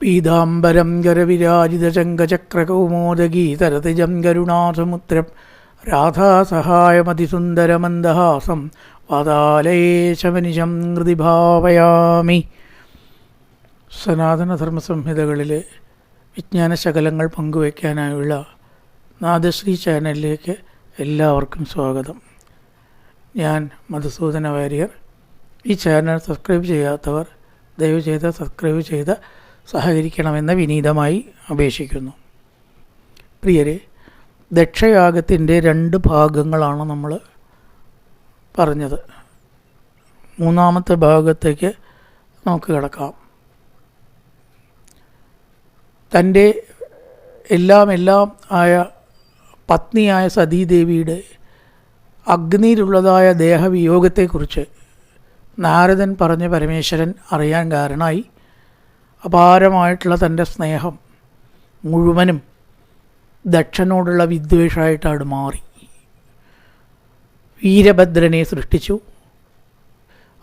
പീതാംബരം ഗരവിരാജിതശങ്കചക്രകൗമോദഗീതരതിജം കരുണാസമുദ്രം രാധാസഹായമതിസുന്ദരമന്ദഹാസം വാതാലയേശമനിശം ഹൃദി ഭാവയാമി സനാതനധർമ്മസംഹിതകളിലെ വിജ്ഞാനശകലങ്ങൾ പങ്കുവയ്ക്കാനായുള്ള നാദശ്രീ ചാനലിലേക്ക് എല്ലാവർക്കും സ്വാഗതം. ഞാൻ മധുസൂദന വാര്യർ ഈ ചാനൽ സബ്സ്ക്രൈബ് ചെയ്യാത്തവർ ദയവ് ചെയ്ത് സബ്സ്ക്രൈബ് ചെയ്ത് സഹകരിക്കണമെന്ന് വിനീതമായി അപേക്ഷിക്കുന്നു. പ്രിയരെ ദക്ഷയാഗത്തിന്റെ രണ്ട് ഭാഗങ്ങളാണ് നമ്മൾ പറഞ്ഞത്. മൂന്നാമത്തെ ഭാഗത്തേക്ക് നമുക്ക് കിടക്കാം. തന്റെ എല്ലാം എല്ലാം ആയ പത്നിയായ സതീദേവിയുടെ അഗ്നിയിലുള്ളതായ ദേഹവിയോഗത്തെക്കുറിച്ച് നാരദൻ പറഞ്ഞ പരമേശ്വരൻ അറിയാൻ കാരണമായി അപാരമായിട്ടുള്ള തന്റെ സ്നേഹം മുഴുവനും ദക്ഷനോടുള്ള വിദ്വേഷമായിട്ടാണ് മാറി. വീരഭദ്രനെ സൃഷ്ടിച്ചു.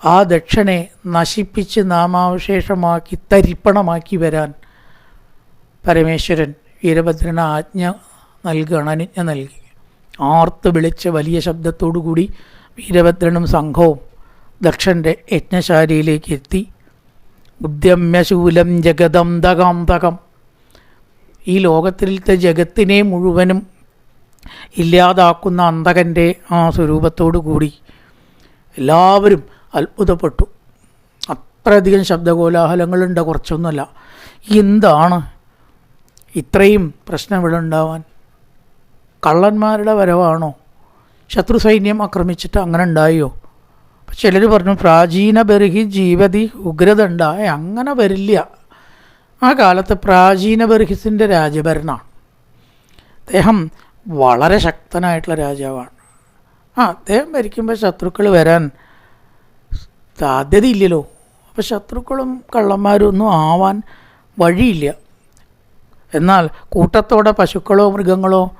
ആ ദക്ഷനെ നശിപ്പിച്ച് നാമാവശേഷമാക്കി തരിപ്പണമാക്കി വരാൻ പരമേശ്വരൻ വീരഭദ്രന് ആജ്ഞ നൽകുകയാണ് അനുജ്ഞ നൽകി. ആർത്ത് വിളിച്ച് വലിയ ശബ്ദത്തോടു കൂടി വീരഭദ്രനും സംഘവും ദക്ഷന്റെ യജ്ഞശാലയിലേക്ക് എത്തി. ഉദ്യമ്യശൂലം ജഗതം തകം തകം. ഈ ലോകത്തിലത്തെ ജഗത്തിനെ മുഴുവനും ഇല്ലാതാക്കുന്ന അന്തകന്റെ ആ സ്വരൂപത്തോടു കൂടി എല്ലാവരും അത്ഭുതപ്പെട്ടു. അത്രയധികം ശബ്ദകോലാഹലങ്ങളുണ്ട് കുറച്ചൊന്നുമല്ല. എന്താണ് ഇത്രയും പ്രശ്നം ഇവിടെ ഉണ്ടാവാൻ കള്ളന്മാരുടെ വരവാണോ? ശത്രു സൈന്യം ആക്രമിച്ചിട്ട് അങ്ങനെ ഉണ്ടായോ? അപ്പം ചിലർ പറഞ്ഞു പ്രാചീന ബർഹി ജീവതി ഉഗ്രത ഉണ്ടായ അങ്ങനെ വരില്ല. ആ കാലത്ത് പ്രാചീന ബർഹിസിന്റെ രാജഭരണമാണ്. അദ്ദേഹം വളരെ ശക്തനായിട്ടുള്ള രാജാവാണ്. ആ അദ്ദേഹം ഭരിക്കുമ്പോൾ ശത്രുക്കൾ വരാൻ സാധ്യതയില്ലല്ലോ. അപ്പോൾ ശത്രുക്കളും കള്ളന്മാരും ഒന്നും ആവാൻ വഴിയില്ല. എന്നാൽ കൂട്ടത്തോടെ പശുക്കളോ മൃഗങ്ങളോ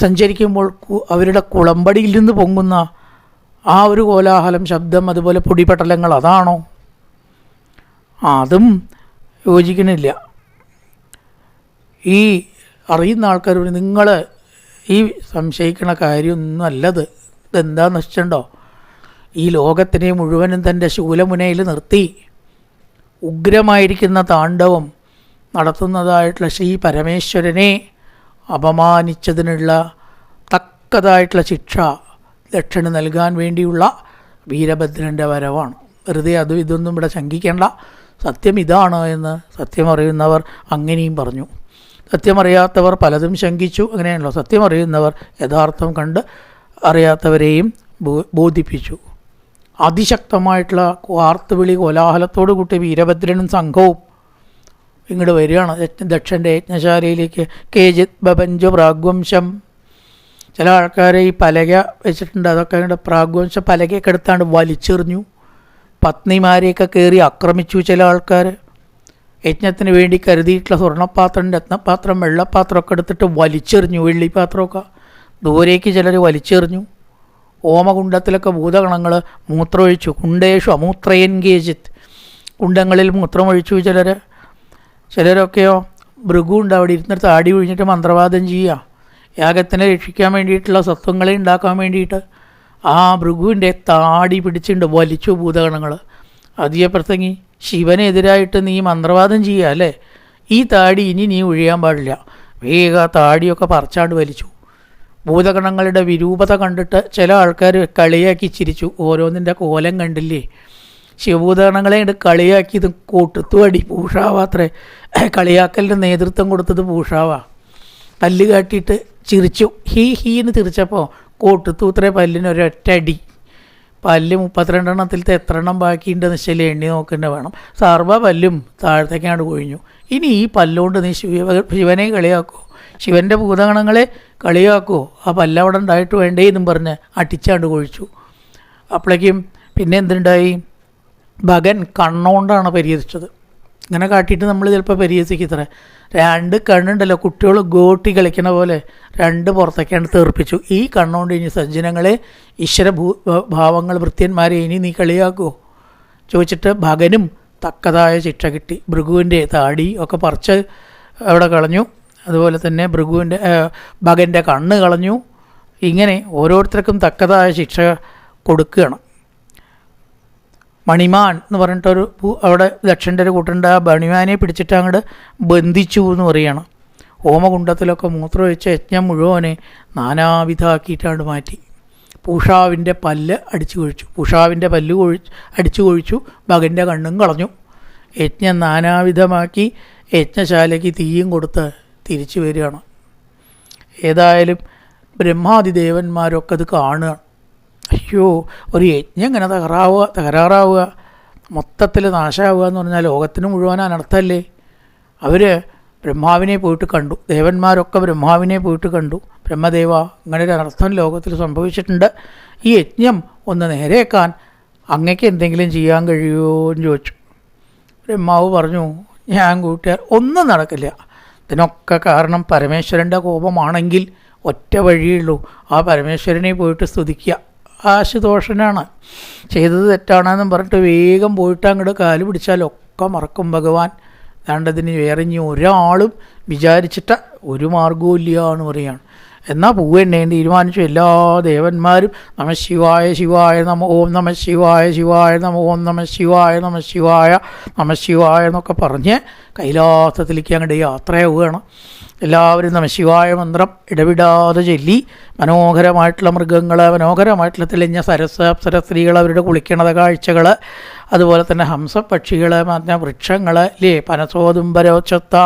സഞ്ചരിക്കുമ്പോൾ അവരുടെ കുളമ്പടിയിൽ നിന്ന് പൊങ്ങുന്ന ആ ഒരു കോലാഹലം ശബ്ദം അതുപോലെ പൊടിപടലങ്ങൾ അതാണോ? അതും യോജിക്കണില്ല ഈ അറിയുന്ന ആൾക്കാർ നിങ്ങൾ ഈ സംശയിക്കണ കാര്യമൊന്നും അല്ലത് ഇതെന്താന്ന് വെച്ചിട്ടുണ്ടോ ഈ ലോകത്തിനെ മുഴുവനും തന്റെ ശൂലമുനയിൽ നിർത്തി. ഉഗ്രമായിരിക്കുന്ന താണ്ഡവം നടത്തുന്നതായിട്ടുള്ള ശ്രീ പരമേശ്വരനെ അപമാനിച്ചതിനുള്ള തക്കതായിട്ടുള്ള ശിക്ഷ ദക്ഷിണ നൽകാൻ വേണ്ടിയുള്ള വീരഭദ്രന്റെ വരവാണ്. വെറുതെ അതും ഇതൊന്നും ഇവിടെ ശങ്കിക്കേണ്ട. സത്യം ഇതാണ് എന്ന് സത്യമറിയുന്നവർ അങ്ങനെയും പറഞ്ഞു. സത്യമറിയാത്തവർ പലതും ശങ്കിച്ചു. അങ്ങനെയാണല്ലോ. സത്യമറിയുന്നവർ യഥാർത്ഥം കണ്ട് അറിയാത്തവരെയും ബോധിപ്പിച്ചു. അതിശക്തമായിട്ടുള്ള വാർത്തുവിളി കോലാഹലത്തോടു കൂട്ടി വീരഭദ്രനും സംഘവും ഇങ്ങോട്ട് വരികയാണ്. ദക്ഷന്റെ യജ്ഞശാലയിലേക്ക് കേജിത് ബബഞ്ചു പ്രാഗ്വംശം ചില ആൾക്കാർ ഈ പലക വെച്ചിട്ടുണ്ട്. അതൊക്കെ അങ്ങോട്ട് പ്രാഗ്വംശ പലകയൊക്കെ എടുത്താണ്ട് വലിച്ചെറിഞ്ഞു. പത്നിമാരെയൊക്കെ കയറി ആക്രമിച്ചു ചില ആൾക്കാർ യജ്ഞത്തിന് വേണ്ടി കരുതിയിട്ടുള്ള സ്വർണപാത്രം രത്നപാത്രം വെള്ളപ്പാത്രമൊക്കെ എടുത്തിട്ട് വലിച്ചെറിഞ്ഞു. വെള്ളിപ്പാത്രമൊക്കെ ദൂരേക്ക് ചിലർ വലിച്ചെറിഞ്ഞു. ഓമകുണ്ടത്തിലൊക്കെ ഭൂതഗണങ്ങൾ മൂത്രമൊഴിച്ചു. കുണ്ടേഷു അമൂത്രയൻ കേജിത്ത് കുണ്ടങ്ങളിൽ മൂത്രമൊഴിച്ചു ചിലർ ചിലരൊക്കെയോ ഭൃഗുണ്ട് അവിടെ ഇരുന്നിട്ട് ആടി ഒഴിഞ്ഞിട്ട് മന്ത്രവാദം ചെയ്യുക. യാഗത്തിനെ രക്ഷിക്കാൻ വേണ്ടിയിട്ടുള്ള സത്വങ്ങളെ ഉണ്ടാക്കാൻ വേണ്ടിയിട്ട് ആ ഭൃഗുവിന്റെ താടി പിടിച്ചിട്ടുണ്ട് വലിച്ചു ഭൂതഗണങ്ങൾ അതിയെ പ്രസംഗി ശിവനെതിരായിട്ട് നീ മന്ത്രവാദം ചെയ്യുക അല്ലേ? ഈ താടി ഇനി നീ ഒഴിയാൻ പാടില്ല. വേഗ താടിയൊക്കെ പറിച്ചാണ്ട് വലിച്ചു. ഭൂതഗണങ്ങളുടെ വിരൂപത കണ്ടിട്ട് ചില ആൾക്കാർ കളിയാക്കി ചിരിച്ചു. ഓരോന്നിന്റെ കോലം കണ്ടില്ലേ? ശിവഭൂതഗണങ്ങളെ ഇങ്ങോട്ട് കളിയാക്കിയത് കൂട്ടത്തു അടി. പൂഷാവാത്രേ. കളിയാക്കലിന്റെ നേതൃത്വം കൊടുത്തത് പൂഷാവാ. പല്ല് കാട്ടിയിട്ട് ചിരിച്ചു. ഹീ ഹീന്ന് ചിരിച്ചപ്പോൾ കോട്ടുത്തൂത്രേ പല്ലിന് ഒരൊറ്റ അടി പല്ല് മുപ്പത്തിരണ്ടെണ്ണത്തിലത്തെ എത്ര എണ്ണം ബാക്കിയുണ്ടെന്ന് വെച്ചാൽ എണ്ണി നോക്കേണ്ട വേണം. സർവ പല്ലും താഴത്തേക്കാണ്ട് കൊഴിഞ്ഞു. ഇനി ഈ പല്ലുകൊണ്ട് നീ ശിവ ശിവനെ കളിയാക്കോ. ശിവന്റെ ഭൂതഗണങ്ങളെ കളിയാക്കോ. ആ പല്ലവിടെ ഉണ്ടായിട്ട് വേണ്ടേ എന്നും പറഞ്ഞ് അടിച്ചാണ്ട് കൊഴിച്ചു. അപ്പോഴേക്കും പിന്നെ എന്തുണ്ടായി? ഭഗൻ കണ്ണുകൊണ്ടാണ് പരിഹരിച്ചത്. ഇങ്ങനെ കാട്ടിയിട്ട് നമ്മൾ ചിലപ്പോൾ പരിഹസിക്കത്രേ രണ്ട് കണ്ണുണ്ടല്ലോ കുട്ടികൾ ഗോട്ടി കളിക്കണ പോലെ രണ്ട് പുറത്തേക്കാണ് തീർപ്പിച്ചു ഈ കണ്ണുകൊണ്ട് ഇനി സജ്ജനങ്ങളെ ഈശ്വര ഭൂ ഭാവങ്ങൾ വൃത്യന്മാരെ ഇനി നീ കളിയാക്കുമോ ചോദിച്ചിട്ട് ഭഗനും തക്കതായ ശിക്ഷ കിട്ടി. ഭൃഗുവിന്റെ താടി ഒക്കെ പറിച്ച് അവിടെ കളഞ്ഞു. അതുപോലെ തന്നെ ഭൃഗുവിന്റെ ഭഗന്റെ കണ്ണ് കളഞ്ഞു. ഇങ്ങനെ ഓരോരുത്തർക്കും തക്കതായ ശിക്ഷ കൊടുക്കുകയാണ്. മണിമാൻ എന്ന് പറഞ്ഞിട്ടൊരു അവിടെ ദക്ഷന്റെ ഒരു കൂട്ടുണ്ട് ആ മണിമാനെ പിടിച്ചിട്ട് അങ്ങോട്ട് ബന്ധിച്ചു എന്ന് പറയണം ഹോമകുണ്ടത്തിലൊക്കെ മൂത്രമൊഴിച്ച യജ്ഞം മുഴുവനെ നാനാവിധമാക്കിയിട്ടാണ് മാറ്റി. പൂഷാവിന്റെ പല്ല് അടിച്ചു കൊഴിച്ചു. പൂഷാവിന്റെ പല്ല് കൊഴി അടിച്ചു കൊഴിച്ചു. മകന്റെ കണ്ണും കളഞ്ഞു. യജ്ഞം നാനാവിധമാക്കി യജ്ഞശാലയ്ക്ക് തീയും കൊടുത്ത് തിരിച്ചു വരികയാണ്. ഏതായാലും ബ്രഹ്മാതിദേവന്മാരൊക്കെ അത് കാണുകയാണ്. അയ്യോ ഒരു യജ്ഞം ഇങ്ങനെ തകരാവുക തകരാറാവുക മൊത്തത്തിൽ നാശമാവുക എന്ന് പറഞ്ഞാൽ ലോകത്തിന് മുഴുവൻ അനർത്ഥമല്ലേ അവർ ബ്രഹ്മാവിനെ പോയിട്ട് കണ്ടു. ദേവന്മാരൊക്കെ ബ്രഹ്മാവിനെ പോയിട്ട് കണ്ടു. ബ്രഹ്മദേവ ഇങ്ങനെ ഒരു അനർത്ഥം ലോകത്തിൽ സംഭവിച്ചിട്ടുണ്ട്. ഈ യജ്ഞം ഒന്ന് നേരേക്കാൻ അങ്ങക്ക് എന്തെങ്കിലും ചെയ്യാൻ കഴിയുമോ എന്ന് ചോദിച്ചു. ബ്രഹ്മാവ് പറഞ്ഞു ഞാൻ കൂട്ടുകാർ ഒന്നും നടക്കില്ല. ഇതിനൊക്കെ കാരണം പരമേശ്വരന്റെ കോപമാണെങ്കിൽ ഒറ്റ വഴിയുള്ളൂ ആ പരമേശ്വരനെ പോയിട്ട് സ്തുതിക്കുക. ആശുതോഷനാണ് ചെയ്തത് തെറ്റാണെന്നും പറഞ്ഞിട്ട് വേഗം പോയിട്ട് അങ്ങോട്ട് കാൽ പിടിച്ചാലൊക്കെ മറക്കും ഭഗവാൻ. ദാണ്ടതിന് വേറെ ഇനി ഒരാളും വിചാരിച്ചിട്ട് ഒരു മാർഗവും ഇല്ല എന്ന് പറയുകയാണ് എന്നാൽ പൂവെണ്ണേണ്ടി തീരുമാനിച്ചു. എല്ലാ ദേവന്മാരും നമ ശിവായ ശിവായ നമ ഓം നമ ശിവായ ശിവായ നമ ഓം നമ ശിവായ നമ ശിവായ നമ ശിവായ എന്നൊക്കെ പറഞ്ഞ് കൈലാസത്തിലേക്ക് അങ്ങോട്ട് യാത്രയാവുകയാണ്. എല്ലാവരും നമ ശിവായ മന്ത്രം ഇടവിടാതെ ചൊല്ലി മനോഹരമായിട്ടുള്ള മൃഗങ്ങൾ മനോഹരമായിട്ടുള്ള തെളിഞ്ഞ സരസ് അപ്സര സ്ത്രീകൾ അവരുടെ കുളിക്കണത കാഴ്ചകൾ അതുപോലെ തന്നെ ഹംസപക്ഷികൾ മറ്റ വൃക്ഷങ്ങൾ ഇല്ലേ പനസോതുംബരോച്ചത്ത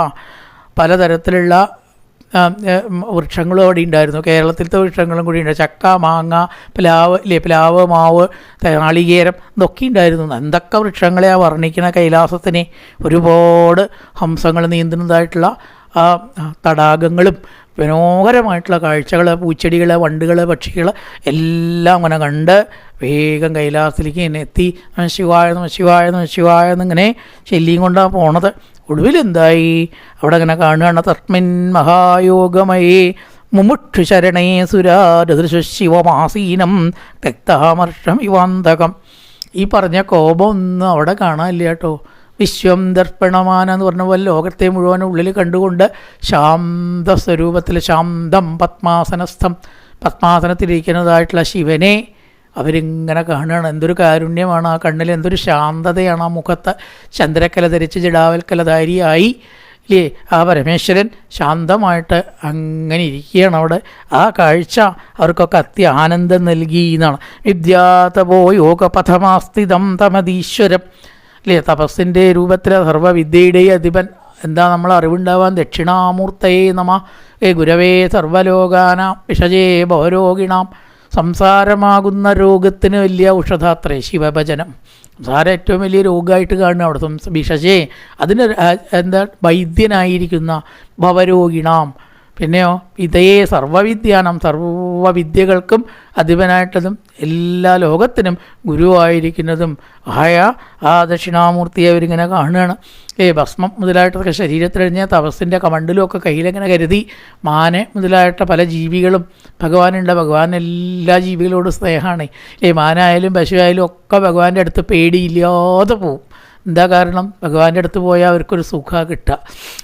പലതരത്തിലുള്ള വൃക്ഷങ്ങളും അവിടെ ഉണ്ടായിരുന്നു. കേരളത്തിലത്തെ വൃക്ഷങ്ങളും കൂടി ഉണ്ട്. ചക്ക മാങ്ങ പ്ലാവ് ഇല്ലേ പ്ലാവ് മാവ് നാളികേരം ഇതൊക്കെ ഉണ്ടായിരുന്നു. എന്തൊക്കെ വൃക്ഷങ്ങളെയാണ് വർണിക്കുന്ന കൈലാസത്തിനെ ഒരുപാട് ഹംസങ്ങൾ നീന്തുന്നതായിട്ടുള്ള ആ ആ, തടാകങ്ങളും മനോഹരമായിട്ടുള്ള കാഴ്ചകൾ പൂച്ചെടികൾ വണ്ടുകൾ പക്ഷികൾ എല്ലാം അങ്ങനെ കണ്ട് വേഗം കൈലാസത്തിലേക്ക് ഇങ്ങനെ എത്തി. ശിവായെന്ന് ശിവായ ശിവായെന്ന് ശിവായ ശല്യം കൊണ്ടാണ് പോണത്. ഒടുവിൽ എന്തായി? അവിടെ അങ്ങനെ കാണുകയാണ് തസ്മിൻ മഹായോഗമയേ മുമുക്ഷു ശരണേ സുരാദൃശ ശിവമാസീനം തെക്താമർഷം ഇവാന്തകം. ഈ പറഞ്ഞ കോപം ഒന്നും അവിടെ കാണാനില്ല കേട്ടോ. വിശ്വം ദർപ്പണമാന എന്ന് പറഞ്ഞ പോലെ ലോകത്തെ മുഴുവൻ ഉള്ളിൽ കണ്ടുകൊണ്ട് ശാന്ത സ്വരൂപത്തിൽ ശാന്തം പത്മാസനസ്ഥം പത്മാസനത്തിലിരിക്കുന്നതായിട്ടുള്ള ശിവനെ അവരിങ്ങനെ കാണുകയാണ്. എന്തൊരു കാരുണ്യമാണ് ആ കണ്ണിൽ എന്തൊരു ശാന്തതയാണ് ആ മുഖത്ത്. ചന്ദ്രക്കല ധരിച്ച് ജടാവൽക്കലധാരിയായി ഇല്ലേ? ആ പരമേശ്വരൻ ശാന്തമായിട്ട് അങ്ങനെ ഇരിക്കുകയാണ് അവിടെ. ആ കാഴ്ച അവർക്കൊക്കെ അത്യ ആനന്ദം നൽകി എന്നാണ്. വിദ്യാതപോ യോഗപഥമാസ്ഥിതം തമതീശ്വരം. അല്ലേ തപസ്സിന്റെ രൂപത്തിൽ സർവവിദ്യയുടെയും അധിപൻ. എന്താ നമ്മൾ അറിവുണ്ടാവാൻ? ദക്ഷിണാമൂർത്തയെ നമ. ഏ ഗുരവേ സർവലോകാനാം. വിഷജേ ഭവരോഗിണാം സംസാരമാകുന്ന രോഗത്തിന് വലിയ ഔഷധാത്രേ ശിവഭജനം. സംസാരം ഏറ്റവും വലിയ രോഗമായിട്ട് കാണുന്ന അവിടെ സംസ വിഷജേ. അതിന് എന്താ വൈദ്യനായിരിക്കുന്ന ഭവരോഗിണാം. പിന്നെയോ ഇതയെ സർവവിദ്യാനം സർവവിദ്യകൾക്കും അധിപനായിട്ടതും എല്ലാ ലോകത്തിനും ഗുരുവായിരിക്കുന്നതും ആയ ആ ദക്ഷിണാമൂർത്തിയെ അവരിങ്ങനെ കാണുകയാണ്. ഏ ഭസ്മം മുതലായിട്ടൊക്കെ ശരീരത്തിലഴിഞ്ഞ തപസ്സിന്റെ കമണ്ടിലുമൊക്കെ കയ്യിലെങ്ങനെ കരുതി മാനെ മുതലായിട്ട പല ജീവികളും ഭഗവാനുണ്ട് ഭഗവാൻ എല്ലാ ജീവികളോടും സ്നേഹമാണ്. ഏ മാനായാലും പശുവായാലും ഒക്കെ ഭഗവാന്റെ അടുത്ത് പേടിയില്ലാതെ പോവും. എന്താ കാരണം? ഭഗവാന്റെ അടുത്ത് പോയാൽ അവർക്കൊരു സുഖം കിട്ടുക.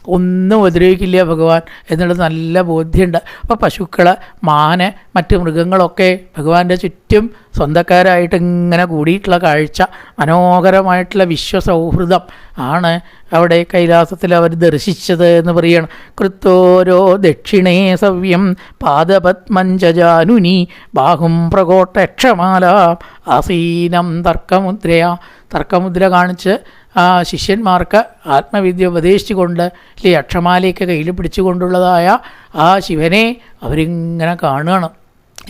ഒന്നും ഉപദ്രവിക്കില്ല ഭഗവാൻ എന്നുള്ള നല്ല ബോധ്യമുണ്ട്. അപ്പോൾ പശുക്കൾ മാന് മറ്റ് മൃഗങ്ങളൊക്കെ ഭഗവാന്റെ ചുറ്റും സ്വന്തക്കാരായിട്ട് ഇങ്ങനെ കൂടിയിട്ടുള്ള കാഴ്ച മനോഹരമായിട്ടുള്ള വിശ്വസൗഹൃദം ആണ് അവിടെ കൈലാസത്തിൽ അവർ ദർശിച്ചത് എന്ന് പറയണം. കൃത്തോരോ ദക്ഷിണേ സവ്യം പാദപത്മഞ്ചജാനുനി ബാഹും പ്രകോട്ടക്ഷമാല ആസീനം തർക്കമുദ്രയ. തർക്കമുദ്ര കാണിച്ച് ആ ശിഷ്യന്മാർക്ക് ആത്മവിദ്യ ഉപദേശിച്ചുകൊണ്ട് അല്ലെങ്കിൽ അക്ഷമാലയൊക്കെ കയ്യിൽ പിടിച്ചുകൊണ്ടുള്ളതായ ആ ശിവനെ അവരിങ്ങനെ കാണുകയാണ്.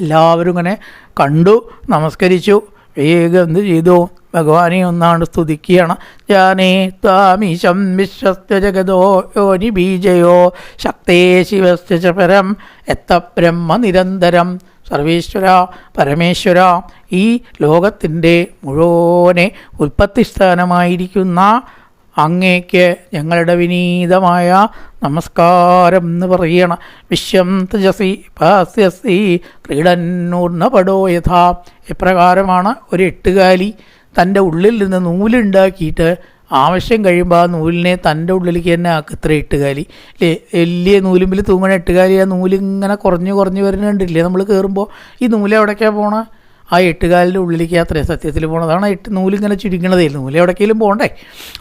എല്ലാവരും ഇങ്ങനെ കണ്ടു നമസ്കരിച്ചു. വേഗം എന്ത് ചെയ്തു? ഭഗവാനെ ഒന്നാണ് സ്തുതിക്കുകയാണ്. ജാനേ ത്വാമീശം വിശ്വസ്ത ജഗതോ യോനി ബീജയോ ശക്തേ ശിവസ്യ പരം. എത്ത ബ്രഹ്മ നിരന്തരം സർവേശ്വര പരമേശ്വര ഈ ലോകത്തിന്റെ മുഴുവനെ ഉൽപ്പത്തി സ്ഥാനമായിരിക്കുന്ന അങ്ങേക്ക് ഞങ്ങളുടെ വിനീതമായ നമസ്കാരം എന്ന് പറയണം. വിശ്വം തജസി പാസ്യസി ക്രീഡന്നൂർണപടോ യഥാ. എപ്രകാരമാണ് ഒരു എട്ടുകാലി തന്റെ ഉള്ളിൽ നിന്ന് നൂലുണ്ടാക്കിയിട്ട് ആവശ്യം കഴിയുമ്പോൾ ആ നൂലിനെ തന്റെ ഉള്ളിലേക്ക് തന്നെ ആക്കി ഇത്ര എട്ടുകാലി വലിയ നൂലുമ്പിൽ തൂങ്ങണ എട്ടുകാലി ആ നൂലിങ്ങനെ കുറഞ്ഞ് കുറഞ്ഞ് വരുന്നുണ്ടില്ലേ നമ്മൾ കയറുമ്പോൾ ഈ നൂൽ എവിടേക്കാണ് പോണ? ആ എട്ടുകാലിന്റെ ഉള്ളിലേക്ക് അത്രയും സത്യത്തിൽ പോണതാണ്. എട്ട് നൂലിങ്ങനെ ചുരുങ്ങണതേ. നൂൽ എവിടേക്കെങ്കിലും പോകണ്ടേ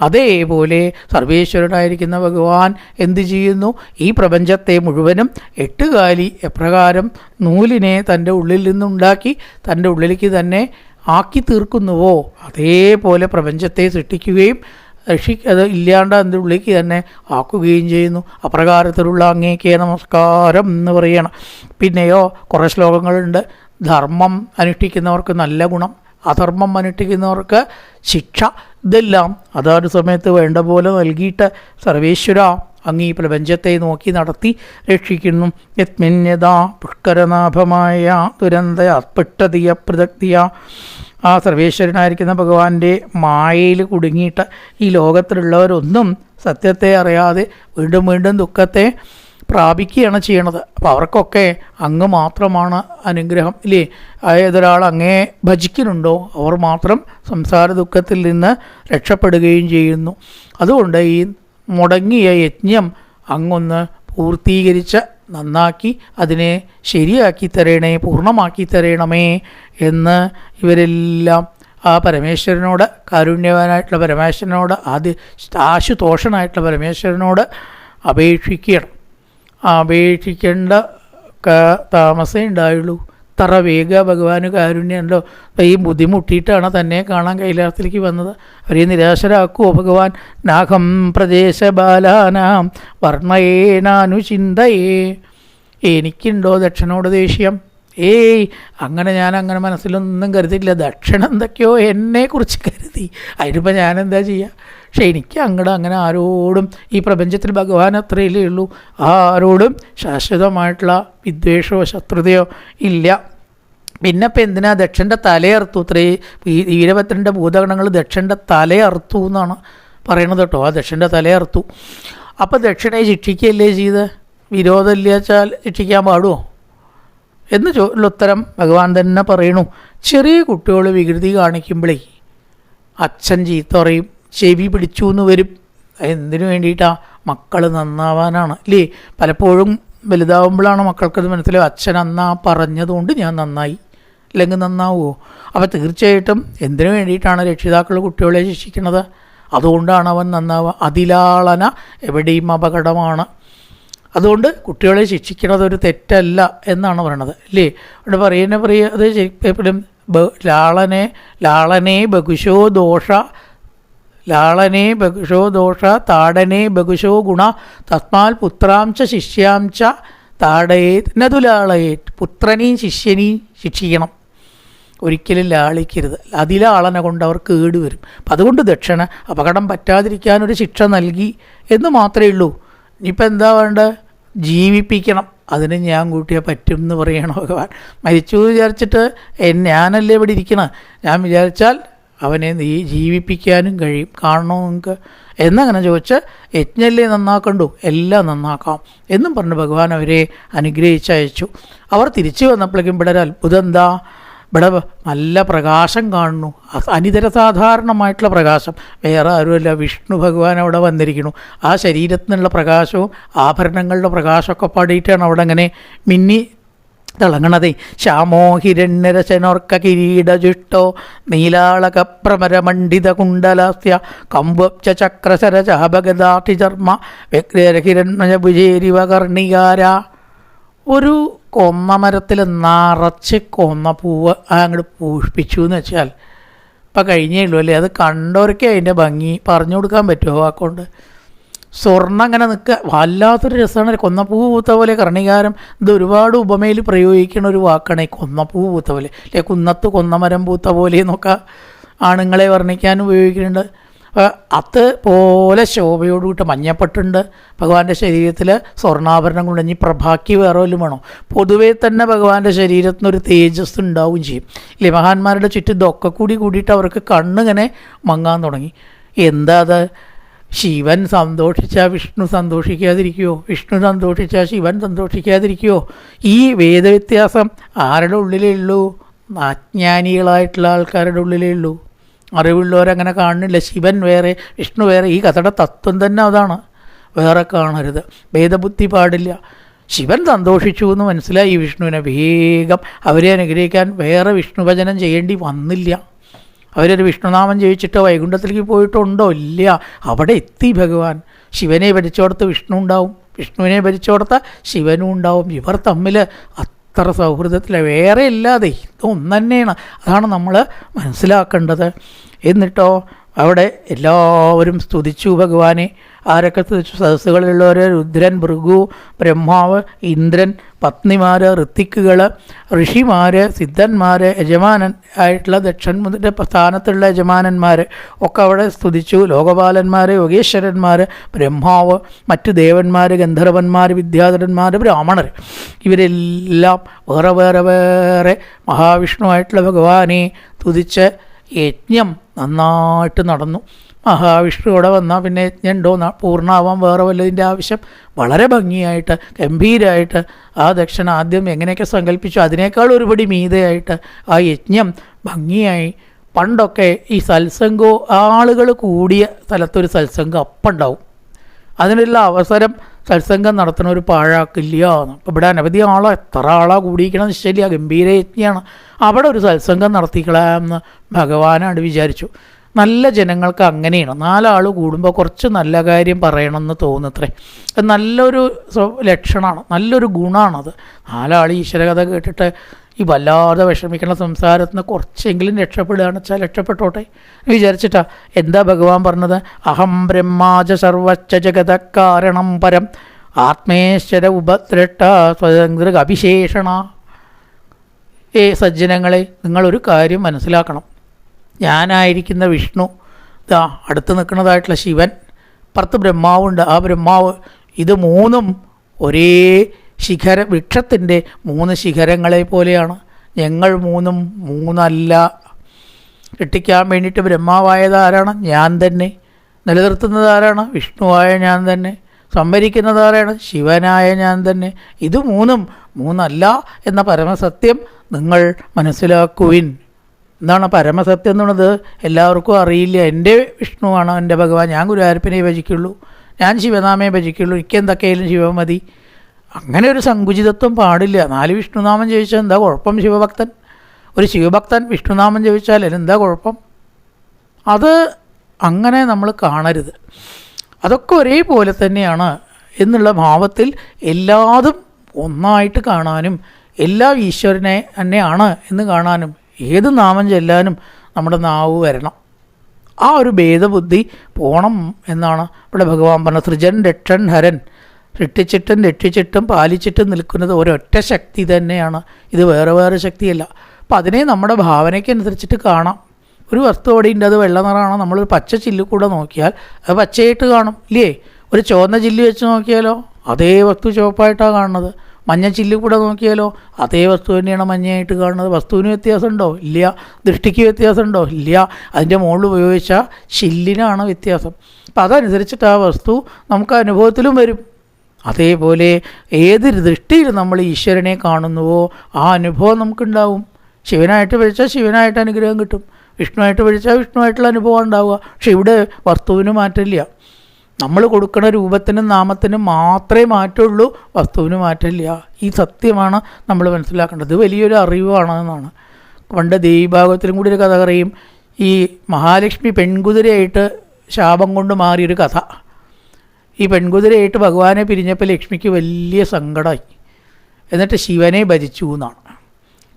അതേപോലെ സർവേശ്വരനായിരിക്കുന്ന ഭഗവാൻ എന്ത് ചെയ്യുന്നു? ഈ പ്രപഞ്ചത്തെ മുഴുവനും എട്ടുകാലി എപ്രകാരം നൂലിനെ തന്റെ ഉള്ളിൽ നിന്നുണ്ടാക്കി തന്റെ ഉള്ളിലേക്ക് തന്നെ ആക്കി തീർക്കുന്നുവോ അതേപോലെ പ്രപഞ്ചത്തെ സൃഷ്ടിക്കുകയും രക്ഷി അത് ഇല്ലാണ്ട് അതിന്റെ ഉള്ളിലേക്ക് തന്നെ ആക്കുകയും ചെയ്യുന്നു. അപ്രകാരത്തിലുള്ള അങ്ങേക്ക് നമസ്കാരം എന്ന് പറയണം. പിന്നെയോ കുറേ ശ്ലോകങ്ങളുണ്ട്. ധർമ്മം അനുഷ്ഠിക്കുന്നവർക്ക് നല്ല ഗുണം അധർമ്മം അനുഷ്ഠിക്കുന്നവർക്ക് ശിക്ഷ ഇതെല്ലാം അതാത് സമയത്ത് വേണ്ട പോലെ നൽകിയിട്ട് സർവേശ്വര അങ്ങ് ഈ പ്രപഞ്ചത്തെ നോക്കി നടത്തി രക്ഷിക്കുന്നു. യത്മിന്യതാ പുഷ്കരനാഭമായ ദുരന്ത അർപ്പിട്ടതിയ പൃഥക്തിയ ആ സർവേശ്വരനായിരിക്കുന്ന ഭഗവാന്റെ മായയിൽ കുടുങ്ങിയിട്ട് ഈ ലോകത്തിലുള്ളവരൊന്നും സത്യത്തെ അറിയാതെ വീണ്ടും വീണ്ടും ദുഃഖത്തെ പ്രാപിക്കുകയാണ് ചെയ്യണത്. അപ്പോൾ അവർക്കൊക്കെ അങ്ങ് മാത്രമാണ് അനുഗ്രഹം. ഇല്ലേ? ഏതൊരാൾ അങ്ങേ ഭജിക്കുന്നുണ്ടോ? അവർ മാത്രം സംസാര ദുഃഖത്തിൽ നിന്ന് രക്ഷപ്പെടുകയും ചെയ്യുന്നു. അതുകൊണ്ട് ഈ മുടങ്ങിയ യജ്ഞം അങ്ങൊന്ന് പൂർത്തീകരിച്ച് നന്നാക്കി അതിനെ ശരിയാക്കി തരണേ പൂർണമാക്കി തരണമേ എന്ന് ഇവരെല്ലാം ആ പരമേശ്വരനോട് കാരുണ്യവാനായിട്ടുള്ള പരമേശ്വരനോട് ആദ്യ ആശുതോഷനായിട്ടുള്ള പരമേശ്വരനോട് അപേക്ഷിക്കണം. അപേക്ഷിക്കേണ്ട താമസേ ഉണ്ടായുള്ളൂ. തറ വേഗ ഭഗവാന് കാരുണ്യമുണ്ടോ ഈ ബുദ്ധിമുട്ടിയിട്ടാണ് തന്നെ കാണാൻ കൈലാസത്തിലേക്ക് വന്നത്. അവരെ നിരാശരാക്കുമോ ഭഗവാൻ? നാഹം പ്രദേശ ബാലാനാം വർണയേനാനുചിന്തയേ. എനിക്കുണ്ടോ ദക്ഷനോട് ദേഷ്യം? ഏയ് അങ്ങനെ ഞാൻ അങ്ങനെ മനസ്സിലൊന്നും കരുതിയില്ല ദക്ഷിണ എന്തൊക്കെയോ എന്നെക്കുറിച്ച് കരുതി. അതിനിപ്പോൾ ഞാൻ എന്താ ചെയ്യുക പക്ഷേ എനിക്ക് അങ്ങോട്ട് അങ്ങനെ ആരോടും ഈ പ്രപഞ്ചത്തിൽ ഭഗവാൻ അത്രയല്ലേ ഉള്ളൂ. ആരോടും ശാശ്വതമായിട്ടുള്ള വിദ്വേഷമോ ശത്രുതയോ ഇല്ല. പിന്നെ ഇപ്പം എന്തിനാ ദക്ഷന്റെ തലയറുത്തു ഇത്രേ വീരഭദ്രന്റെ ഭൂതഗണങ്ങൾ ദക്ഷന്റെ തലയറുത്തു എന്നാണ് പറയണത് കേട്ടോ. ആ ദക്ഷന്റെ തലയറുത്തു അപ്പോൾ ദക്ഷിണയെ ശിക്ഷിക്കുകയല്ലേ ചെയ്ത്? വിരോധമില്ല വെച്ചാൽ ശിക്ഷിക്കാൻ പാടുമോ എന്ന് ഉത്തരം ഭഗവാൻ തന്നെ പറയണു. ചെറിയ കുട്ടികൾ വികൃതി കാണിക്കുമ്പോഴേ അച്ഛൻ ചീത്ത പറയും ചെവി പിടിച്ചു എന്ന് വരും എന്തിനു വേണ്ടിയിട്ടാണ് മക്കൾ നന്നാവാനാണ്. അല്ലേ? പലപ്പോഴും വലുതാവുമ്പോഴാണ് മക്കൾക്കത് മനസ്സിലാവും അച്ഛൻ അന്നാ പറഞ്ഞതുകൊണ്ട് ഞാൻ നന്നായി. അല്ലെങ്കിൽ നന്നാവുമോ അപ്പോൾ തീർച്ചയായിട്ടും എന്തിനു വേണ്ടിയിട്ടാണ് രക്ഷിതാക്കൾ കുട്ടികളെ ശിക്ഷിക്കുന്നത്? അതുകൊണ്ടാണ് അവൻ നന്നാവുക അതിലാളന എവിടെയും അപകടമാണ്. അതുകൊണ്ട് കുട്ടികളെ ശിക്ഷിക്കുന്നത് ഒരു തെറ്റല്ല എന്നാണ് പറയണത് അല്ലേ? അവിടെ പറയുന്ന പറയുക അത് എപ്പോഴും ലാളനെ ലാളനെ ബഹുശോ ദോഷ ലാളനെ ബഹുശോ ദോഷ താടനെ ബഹുശോ ഗുണ തസ്മാൽ പുത്രാംശ ശിഷ്യാംശ താടയേ നതുലാളയേ താടയേത് നതു ലാളയേത് പുത്രനെയും ശിഷ്യനെയും ശിക്ഷിക്കണം. ഒരിക്കലും ലാളിക്കരുത്. അതിലാളന കൊണ്ട് അവർക്ക് കേട് വരും. അപ്പം അതുകൊണ്ട് ദക്ഷിണ അപകടം പറ്റാതിരിക്കാനൊരു ശിക്ഷ നൽകി എന്ന് മാത്രമേ ഉള്ളൂ. ഇനിയിപ്പോൾ എന്താ വേണ്ടത് ജീവിപ്പിക്കണം. അതിന് ഞാൻ കൂട്ടിയാൽ പറ്റും എന്ന് പറയണം ഭഗവാൻ. മരിച്ചു വിചാരിച്ചിട്ട് ഞാനല്ലേ ഇവിടെ ഇരിക്കണം? ഞാൻ വിചാരിച്ചാൽ അവനെ നീ ജീവിപ്പിക്കാനും കഴിയും. കാണണോ നിങ്ങൾക്ക് എന്നങ്ങനെ ചോദിച്ച് യജ്ഞല്ലേ നന്നാക്കണ്ടു? എല്ലാം നന്നാക്കാം എന്നും പറഞ്ഞ് ഭഗവാൻ അവരെ അനുഗ്രഹിച്ചയച്ചു. അവർ തിരിച്ചു വന്നപ്പോഴേക്കും ഇവിടെ ഒരു അത്ഭുതം എന്താ? ഇവിടെ നല്ല പ്രകാശം കാണുന്നു. അനിതര സാധാരണമായിട്ടുള്ള പ്രകാശം. വേറെ ആരുമല്ല. വിഷ്ണു ഭഗവാൻ അവിടെ വന്നിരിക്കുന്നു. ആ ശരീരത്തിനുള്ള പ്രകാശവും ആഭരണങ്ങളുടെ പ്രകാശമൊക്കെ പാടിയിട്ടാണ് അവിടെ അങ്ങനെ മിന്നി തിളങ്ങണതേ. ശ്യാമോ ഹിരണ്യരശനോർക്ക കിരീടജുഷ്ടോ നീലാളകപ്രമരമണ്ഡിത കുണ്ടലാസ്യ കമ്പുച്ച ചക്രശര ചാപഗതാഠി ചർമ്മ വ്യഗ്രഹിരണ്മജഭുജേരിവ കർണികാര ഒരു കൊന്ന മരത്തിൽ നിറച്ച് കൊന്ന പൂവ് അങ്ങോട്ട് പുഷ്പിച്ചു എന്ന് വെച്ചാൽ ഇപ്പം കഴിഞ്ഞേ ഉള്ളൂ അല്ലേ? അത് കണ്ടവർക്ക് അതിന്റെ ഭംഗി പറഞ്ഞു കൊടുക്കാൻ പറ്റുമോ വാക്കൊണ്ട് സ്വർണം അങ്ങനെ നിൽക്കുക. വല്ലാത്തൊരു രസമാണ്. കൊന്നപ്പൂ പൂത്ത പോലെ കർണികാരം. ഇത് ഒരുപാട് ഉപമയിൽ പ്രയോഗിക്കുന്ന ഒരു വാക്കാണ് ഈ കൊന്നപ്പൂ പൂത്ത പോലെ. അല്ലെ? കുന്നത്ത് കൊന്നമരം പൂത്ത പോലെ എന്നൊക്കെ ആണുങ്ങളെ വർണിക്കാൻ ഉപയോഗിക്കുന്നുണ്ട്. അത് പോലെ ശോഭയോടുകൂട്ട് മഞ്ഞപ്പെട്ടുണ്ട് ഭഗവാന്റെ ശരീരത്തിൽ സ്വർണാഭരണം കൊണ്ട് ഇനി പ്രഭാക്കി വേറെ വല്ലതും വേണോ? പൊതുവേ തന്നെ ഭഗവാന്റെ ശരീരത്തിന് ഒരു തേജസ് ഉണ്ടാവുകയും ചെയ്യും. ഇല്ലേ മഹാന്മാരുടെ ചുറ്റും ഇതൊക്കെ കൂടി കൂടിയിട്ട് അവർക്ക് കണ്ണിങ്ങനെ മങ്ങാൻ തുടങ്ങി. എന്താ അത്? ശിവൻ സന്തോഷിച്ചാൽ വിഷ്ണു സന്തോഷിക്കാതിരിക്കുമോ വിഷ്ണു സന്തോഷിച്ചാൽ ശിവൻ സന്തോഷിക്കാതിരിക്കുമോ ഈ വേദവ്യത്യാസം ആരുടെ ഉള്ളിലേ ഉള്ളൂ? അജ്ഞാനികളായിട്ടുള്ള ആൾക്കാരുടെ ഉള്ളിലേ ഉള്ളൂ. അറിവുള്ളവരങ്ങനെ കാണുന്നില്ല. ശിവൻ വേറെ വിഷ്ണു വേറെ. ഈ കഥയുടെ തത്വം തന്നെ അതാണ്. വേറെ കാണരുത്. ഭേദബുദ്ധി പാടില്ല. ശിവൻ സന്തോഷിച്ചു എന്ന് മനസ്സിലായി വിഷ്ണുവിനെ വേഗം. അവരെ അനുഗ്രഹിക്കാൻ വേറെ വിഷ്ണു ഭജനം ചെയ്യേണ്ടി വന്നില്ല. അവരൊരു വിഷ്ണുനാമം ജയിച്ചിട്ടോ വൈകുണ്ഠത്തിലേക്ക് പോയിട്ടുണ്ടോ? ഇല്ല. അവിടെ എത്തി ഭഗവാൻ. ശിവനെ ഭരിച്ചോടത്ത് വിഷ്ണു ഉണ്ടാവും. വിഷ്ണുവിനെ ഭരിച്ചോടത്ത് ശിവനും ഉണ്ടാവും. ഇവർ തമ്മിൽ അത്ര സൗഹൃദത്തിൽ വേറെ ഇല്ലാതെ ഇത് തന്നെയാണ് അതാണ് നമ്മൾ മനസ്സിലാക്കേണ്ടത്. എന്നിട്ടോ അവിടെ എല്ലാവരും സ്തുതിച്ചു ഭഗവാനെ. ആരൊക്കെ സദസ്സുകളിലുള്ളവർ രുദ്രൻ ഭൃഗു ബ്രഹ്മാവ് ഇന്ദ്രൻ പത്നിമാർ ഋത്തിക്കുകൾ ഋഷിമാർ സിദ്ധന്മാർ യജമാനൻ ആയിട്ടുള്ള ദക്ഷന്മുതിന്റെ സ്ഥാനത്തുള്ള യജമാനന്മാർ ഒക്കെ അവിടെ സ്തുതിച്ചു. ലോകപാലന്മാർ യോഗേശ്വരന്മാർ ബ്രഹ്മാവ് മറ്റു ദേവന്മാർ ഗന്ധർവന്മാർ വിദ്യാധരന്മാർ ബ്രാഹ്മണർ ഇവരെല്ലാം വേറെ വേറെ വേറെ മഹാവിഷ്ണുവായിട്ടുള്ള ഭഗവാനെ തുതിച്ച് യജ്ഞം നന്നായിട്ട് നടന്നു. മഹാവിഷ്ണു ഇവിടെ വന്നാൽ പിന്നെ യജ്ഞമുണ്ടോ പൂർണമാവാൻ വേറെ വല്ലതിന്റെ ആവശ്യം? വളരെ ഭംഗിയായിട്ട് ഗംഭീരമായിട്ട് ആ ദക്ഷിണ ആദ്യം എങ്ങനെയൊക്കെ സങ്കല്പിച്ചു? അതിനേക്കാൾ ഒരുപടി മീതയായിട്ട് ആ യജ്ഞം ഭംഗിയായി. പണ്ടൊക്കെ ഈ സത്സംഗോ ആളുകൾ കൂടിയ സ്ഥലത്തൊരു സത്സംഗം അപ്പുണ്ടാവും. അതിനുള്ള അവസരം സത്സംഗം നടത്തുന്ന ഒരു പാഴാക്കില്ല അപ്പോൾ ഇവിടെ അനവധി ആളോ എത്ര ആളാ കൂടിയിരിക്കണം നിശ്ചയില്ല. ഗംഭീര യജ്ഞമാണ്. അവിടെ ഒരു സത്സംഗം നടത്തിക്കളാമെന്ന് ഭഗവാനാണ് വിചാരിച്ചു. നല്ല ജനങ്ങൾക്ക് അങ്ങനെയാണ്. നാലാൾ കൂടുമ്പോൾ കുറച്ച് നല്ല കാര്യം പറയണമെന്ന് തോന്നത്രേ അത് നല്ലൊരു ലക്ഷണമാണ് നല്ലൊരു ഗുണമാണത് നാലാൾ ഈശ്വരകഥ കേട്ടിട്ട് ഈ വല്ലാതെ വിഷമിക്കുന്ന സംസാരത്തിൽ നിന്ന് കുറച്ചെങ്കിലും രക്ഷപ്പെടുകയാണ് വെച്ചാൽ രക്ഷപ്പെട്ടോട്ടെ വിചാരിച്ചിട്ടാ. എന്താ ഭഗവാൻ പറഞ്ഞത്? അഹം ബ്രഹ്മാജ സർവച്ച ജഗത കാരണം പരം. ആത്മേശ്വര ഉപദ്രട്ട സ്വതന്ത്ര അഭിശേഷണ. ഏ സജ്ജനങ്ങളെ നിങ്ങളൊരു കാര്യം മനസ്സിലാക്കണം. ഞാനായിരിക്കുന്ന വിഷ്ണു. ഇതാ അടുത്ത് നിൽക്കുന്നതായിട്ടുള്ള ശിവൻ. പുറത്ത് ബ്രഹ്മാവുണ്ട്. ആ ബ്രഹ്മാവ് ഇത് മൂന്നും ഒരേ ശിഖര വൃക്ഷത്തിന്റെ മൂന്ന് ശിഖരങ്ങളെ പോലെയാണ്. ഞങ്ങൾ മൂന്നും മൂന്നല്ല. കിട്ടിക്കാൻ വേണ്ടിയിട്ട് ബ്രഹ്മാവായത് ആരാണ്? ഞാൻ തന്നെ. നിലനിർത്തുന്നത് ആരാണ്? വിഷ്ണുവായ ഞാൻ തന്നെ. സംഭരിക്കുന്നത് ആരാണ്? ശിവനായ ഞാൻ തന്നെ. ഇത് മൂന്നും മൂന്നല്ല എന്ന പരമസത്യം നിങ്ങൾ മനസ്സിലാക്കുവിൻ. എന്താണ് പരമസത്യം എന്നുള്ളത് എല്ലാവർക്കും അറിയില്ല. എന്റെ വിഷ്ണുവാണ് എന്റെ ഭഗവാൻ. ഞാൻ ഗുരുവായൂരപ്പനെ ഭജിക്കുള്ളൂ. ഞാൻ ശിവനാമയെ ഭജിക്കുള്ളൂ. എനിക്ക് എന്തൊക്കെയായാലും മതി. അങ്ങനെ ഒരു സങ്കുചിതത്വം പാടില്ല. നാല് വിഷ്ണുനാമം ചോദിച്ചാൽ എന്താ കുഴപ്പം ശിവഭക്തൻ? ഒരു ശിവഭക്തൻ വിഷ്ണുനാമം ചോദിച്ചാൽ എന്താ കുഴപ്പം? അത് അങ്ങനെ നമ്മൾ കാണരുത്. അതൊക്കെ ഒരേപോലെ തന്നെയാണ് എന്നുള്ള ഭാവത്തിൽ എല്ലാതും ഒന്നായിട്ട് കാണാനും എല്ലാം ഈശ്വരനെ തന്നെയാണ് എന്ന് കാണാനും ഏത് നാമം ചെല്ലാനും നമ്മുടെ നാവ് വരണം. ആ ഒരു ഭേദബുദ്ധി പോണം എന്നാണ് ഇവിടെ ഭഗവാൻ പറഞ്ഞത്. സൃജൻ രക്ഷൻ ഹരൻ. സൃഷ്ടിച്ചിട്ടും രക്ഷിച്ചിട്ടും പാലിച്ചിട്ടും നിൽക്കുന്നത് ഒരൊറ്റ ശക്തി തന്നെയാണ്. ഇത് വേറെ വേറെ ശക്തിയല്ല. അപ്പം അതിനെ നമ്മുടെ ഭാവനയ്ക്കനുസരിച്ചിട്ട് കാണാം. ഒരു വസ്തു അവിടെ ഉണ്ട് അത് വെള്ള നിറമാണ്. നമ്മളൊരു പച്ച ചില്ല് കൂടെ നോക്കിയാൽ അത് പച്ചയായിട്ട് കാണും. ഇല്ലേ? ഒരു ചുവന്ന ചില്ല് വെച്ച് നോക്കിയാലോ? അതേ വസ്തു ചുവപ്പായിട്ടാണ് കാണുന്നത്. മഞ്ഞ ചില്ല് കൂടെ നോക്കിയാലോ? അതേ വസ്തു തന്നെയാണ് മഞ്ഞയായിട്ട് കാണുന്നത്. വസ്തുവിന് വ്യത്യാസമുണ്ടോ? ഇല്ല. ദൃഷ്ടിക്ക് വ്യത്യാസമുണ്ടോ? ഇല്ല. അതിന്റെ മുകളിൽ ഉപയോഗിച്ച ചില്ലിനാണ് വ്യത്യാസം. അപ്പം അതനുസരിച്ചിട്ട് ആ വസ്തു നമുക്ക് അനുഭവത്തിലും വരും. അതേപോലെ ഏത് ദൃഷ്ടിയിൽ നമ്മൾ ഈശ്വരനെ കാണുന്നുവോ ആ അനുഭവം നമുക്കുണ്ടാവും. ശിവനായിട്ട് വിളിച്ചാൽ ശിവനായിട്ട് അനുഗ്രഹം കിട്ടും. വിഷ്ണുവായിട്ട് വിളിച്ചാൽ വിഷ്ണുവായിട്ടുള്ള അനുഭവം ഉണ്ടാവുക. പക്ഷെ ഇവിടെ വസ്തുവിന് മാറ്റമില്ല. നമ്മൾ കൊടുക്കുന്ന രൂപത്തിനും നാമത്തിനും മാത്രമേ മാറ്റമുള്ളൂ വസ്തുവിന് മാറ്റമില്ല. ഈ സത്യമാണ് നമ്മൾ മനസ്സിലാക്കേണ്ടത്. വലിയൊരു അറിവാണ് എന്നാണ് പണ്ട് ദേവിഭാഗത്തിലും കൂടി ഒരു കഥ പറയും ഈ മഹാലക്ഷ്മി പെൺകുതിരയായിട്ട് ശാപം കൊണ്ട് മാറിയൊരു കഥ. ഈ പെൺകുതിരയായിട്ട് ഭഗവാനെ പിരിഞ്ഞപ്പോൾ ലക്ഷ്മിക്ക് വലിയ സങ്കടമായി. എന്നിട്ട് ശിവനെ ഭജിച്ചു എന്നാണ്.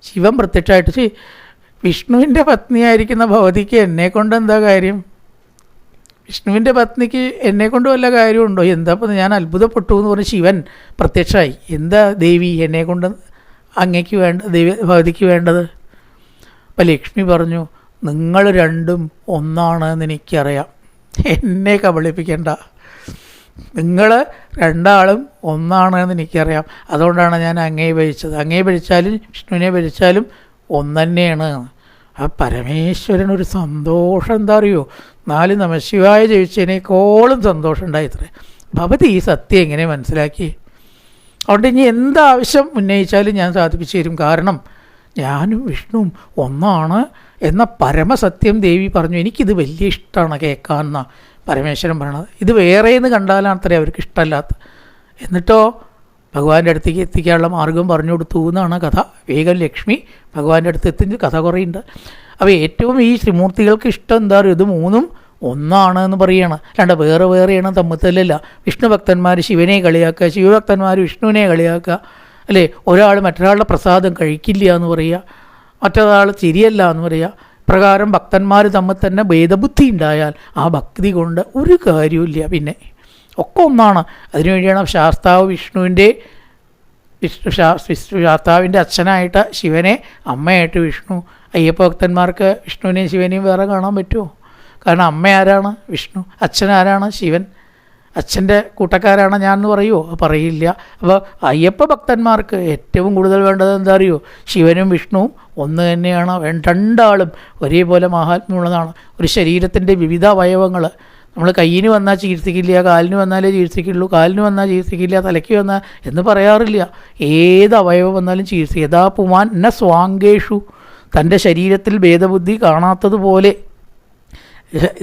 ശിവൻ പ്രത്യക്ഷമായിട്ട് "ശ്ശി, വിഷ്ണുവിന്റെ പത്നിയായിരിക്കുന്ന ഭവതിക്ക് എന്നെ കൊണ്ട് എന്താ കാര്യം? വിഷ്ണുവിന്റെ പത്നിക്ക് എന്നെ കൊണ്ട് വല്ല കാര്യമുണ്ടോ? എന്താ ഞാൻ അത്ഭുതപ്പെട്ടു എന്ന് പറഞ്ഞ് ശിവൻ പ്രത്യക്ഷമായി. എന്താ ദേവി എന്നെ കൊണ്ട് അങ്ങയ്ക്ക് വേണ്ട ദേവി ഭഗതിക്ക് വേണ്ടത്? അപ്പം ലക്ഷ്മി പറഞ്ഞു നിങ്ങൾ രണ്ടും ഒന്നാണ് എന്ന് എനിക്കറിയാം. എന്നെ കബളിപ്പിക്കേണ്ട. നിങ്ങൾ രണ്ടാളും ഒന്നാണ് എന്ന് എനിക്കറിയാം. അതുകൊണ്ടാണ് ഞാൻ അങ്ങയെ ഭരിച്ചത്. അങ്ങയെ ഭരിച്ചാലും വിഷ്ണുവിനെ ഭരിച്ചാലും ഒന്ന് തന്നെയാണ് ആ പരമേശ്വരനൊരു സന്തോഷം എന്താ അറിയോ? നാല് നമശിവായ ജയിച്ചതിനേക്കോളം സന്തോഷം ഉണ്ടായിത്രേ ഭവതി ഈ സത്യം എങ്ങനെ മനസ്സിലാക്കി? അതുകൊണ്ട് ഇനി എന്താവശ്യം ഉന്നയിച്ചാലും ഞാൻ സാധിപ്പിച്ചു തരും. കാരണം ഞാനും വിഷ്ണുവും ഒന്നാണ് എന്ന പരമസത്യം ദേവി പറഞ്ഞു. എനിക്കിത് വലിയ ഇഷ്ടമാണ് കേൾക്കാമെന്ന പരമേശ്വരൻ പറയണത് ഇത് വേറെ എന്ന് കണ്ടാലാണ് അത്രേ അവർക്ക് ഇഷ്ടമല്ലാത്ത. എന്നിട്ടോ ഭഗവാന്റെ അടുത്തേക്ക് എത്തിക്കാനുള്ള മാർഗം പറഞ്ഞു കൊടുത്തു എന്നാണ് കഥ. വേഗം ലക്ഷ്മി ഭഗവാന്റെ അടുത്ത് എത്തിച്ച് കഥ കുറേയുണ്ട് അപ്പോൾ ഏറ്റവും ഈ ശ്രീമൂർത്തികൾക്ക് ഇഷ്ടം എന്താ പറയുക ഇത് മൂന്നും ഒന്നാണ് എന്ന് പറയുകയാണ് അല്ലാണ്ട് വേറെ വേറെയാണ് തമ്മിത്തല്ലല്ല വിഷ്ണു ഭക്തന്മാർ ശിവനെ കളിയാക്കുക ശിവഭക്തന്മാർ വിഷ്ണുവിനെ കളിയാക്കുക. അല്ലേ? ഒരാൾ മറ്റൊരാളുടെ പ്രസാദം കഴിക്കില്ല എന്ന് പറയുക മറ്റൊരാൾ ശരിയല്ല എന്ന് പറയുക. പ്രകാരം ഭക്തന്മാർ തമ്മിൽ തന്നെ ഭേദബുദ്ധി ഉണ്ടായാൽ ആ ഭക്തി കൊണ്ട് ഒരു കാര്യമില്ല പിന്നെ ഒക്കെ ഒന്നാണ്. അതിനുവേണ്ടിയാണ് ശാസ്താവ് വിഷ്ണുവിന്റെ വിഷ്ണു വിഷ്ണു ശാസ്താവിന്റെ അച്ഛനായിട്ട് ശിവനെ അമ്മയായിട്ട് വിഷ്ണു അയ്യപ്പ ഭക്തന്മാർക്ക് വിഷ്ണുവിനെയും ശിവനെയും വേറെ കാണാൻ പറ്റുമോ? കാരണം അമ്മ ആരാണ്? വിഷ്ണു. അച്ഛൻ ആരാണ്? ശിവൻ. അച്ഛന്റെ കൂട്ടക്കാരാണ് ഞാൻ എന്ന് പറയുമോ പറയില്ല. അപ്പോൾ അയ്യപ്പ ഭക്തന്മാർക്ക് ഏറ്റവും കൂടുതൽ വേണ്ടത് എന്താ അറിയോ ശിവനും വിഷ്ണുവും ഒന്ന് തന്നെയാണ്. രണ്ടാളും ഒരേപോലെ മഹാത്മ്യമുള്ളതാണ്. ഒരു ശരീരത്തിന്റെ വിവിധ അവയവങ്ങൾ നമ്മൾ കയ്യിന് വന്നാൽ ചികിത്സിക്കില്ല കാലിന് വന്നാലേ ചികിത്സിക്കുള്ളൂ കാലിന് വന്നാൽ ചികിത്സിക്കില്ല തലയ്ക്ക് വന്നാൽ എന്ന് പറയാറില്ല. ഏത് അവയവം വന്നാലും ചികിത്സ. യഥാ പുമാൻ ന സ്വാങ്കേഷു തന്റെ ശരീരത്തിൽ ഭേദബുദ്ധി കാണാത്തതുപോലെ.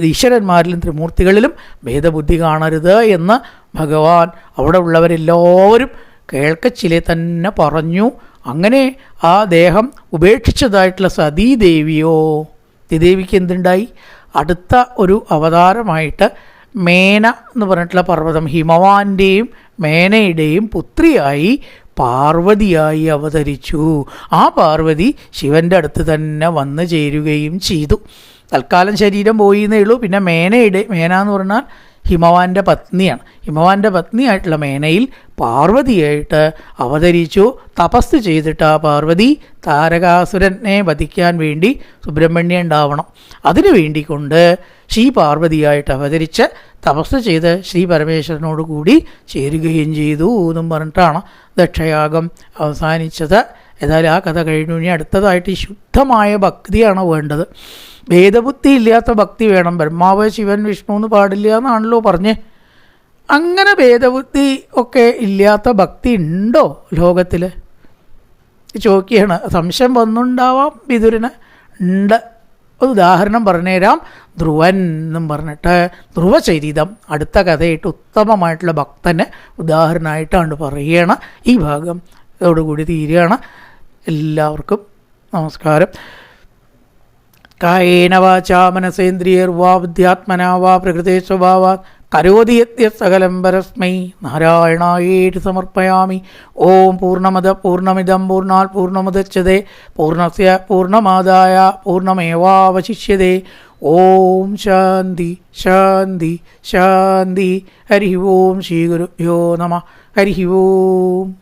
ഈശ്വരന്മാരിലും ത്രിമൂർത്തികളിലും ഭേദബുദ്ധി കാണരുത് എന്ന് ഭഗവാൻ അവിടെ ഉള്ളവരെല്ലാവരും കേൾക്കച്ചിലെ തന്നെ പറഞ്ഞു. അങ്ങനെ ആ ദേഹം ഉപേക്ഷിച്ചതായിട്ടുള്ള സതീദേവിയോ സതീദേവിക്ക് എന്തുണ്ടായി? അടുത്ത ഒരു അവതാരമായിട്ട് മേന എന്ന് പറഞ്ഞിട്ടുള്ള പർവതം ഹിമവാന്റെയും മേനയുടെയും പുത്രിയായി പാർവതിയായി അവതരിച്ചു. ആ പാർവതി ശിവന്റെ അടുത്ത് തന്നെ വന്നു ചേരുകയും ചെയ്തു. തൽക്കാലം ശരീരം പോയി എന്നേ ഉള്ളൂ. പിന്നെ മേനയുടെ മേന എന്ന് പറഞ്ഞാൽ ഹിമവാന്റെ പത്നിയാണ്. ഹിമവാന്റെ പത്നിയായിട്ടുള്ള മേനയിൽ പാർവതിയായിട്ട് അവതരിച്ചു. തപസ് ചെയ്തിട്ട് ആ പാർവതി താരകാസുരനെ വധിക്കാൻ വേണ്ടി സുബ്രഹ്മണ്യം ഉണ്ടാവണം. അതിനു വേണ്ടി കൊണ്ട് ശ്രീ പാർവതിയായിട്ട് അവതരിച്ച് തപസ് ചെയ്ത് ശ്രീ പരമേശ്വരനോട് കൂടി ചേരുകയും ചെയ്തു എന്നും പറഞ്ഞിട്ടാണ് ദക്ഷയാഗം അവസാനിച്ചത്. ഏതായാലും ആ കഥ കഴിഞ്ഞു. ഇനി അടുത്തതായിട്ട് ശുദ്ധമായ ഭക്തിയാണ് വേണ്ടത്. ഭേദബുദ്ധി ഇല്ലാത്ത ഭക്തി വേണം. ബ്രഹ്മാവ് ശിവൻ വിഷ്ണു എന്ന് പാടില്ല എന്നാണല്ലോ പറഞ്ഞേ. അങ്ങനെ ഭേദബുദ്ധി ഒക്കെ ഇല്ലാത്ത ഭക്തി ഉണ്ടോ ലോകത്തിൽ ചോദിക്കുകയാണ്. സംശയം വന്നുണ്ടാവാം വിതുരന്. ഉണ്ട്. ഒരു ഉദാഹരണം പറഞ്ഞുതരാം. ധ്രുവൻ എന്നും പറഞ്ഞിട്ട് ധ്രുവചരിതം അടുത്ത കഥയായിട്ട് ഉത്തമമായിട്ടുള്ള ഭക്തന് ഉദാഹരണമായിട്ടാണ് പറയുകയാണ് ഈ ഭാഗം. ഇതോടുകൂടി തീരുകയാണ്. എല്ലാവർക്കും നമസ്കാരം. കായേന വാചാ മനസേന്ദ്രിയർവാ ബുദ്ധ്യാത്മനാ വാ പ്രകൃതേ സ്വഭാവാ കരോതി യത്യ സകലം പരസ്മൈ നാരായണായേതി സമർപ്പയാമി. ഓം പൂർണമത പൂർണമിതം പൂർണാൽ പൂർണമുദച്ഛതേ പൂർണസ്യ പൂർണമാദായ പൂർണമേവാവശിഷ്യതേ ഓം ശാന്തി ശാന്തി ശാന്തി. ഹരി ഓം ശ്രീ ഗുരുഭ്യോ നമ. ഹരി ഓം.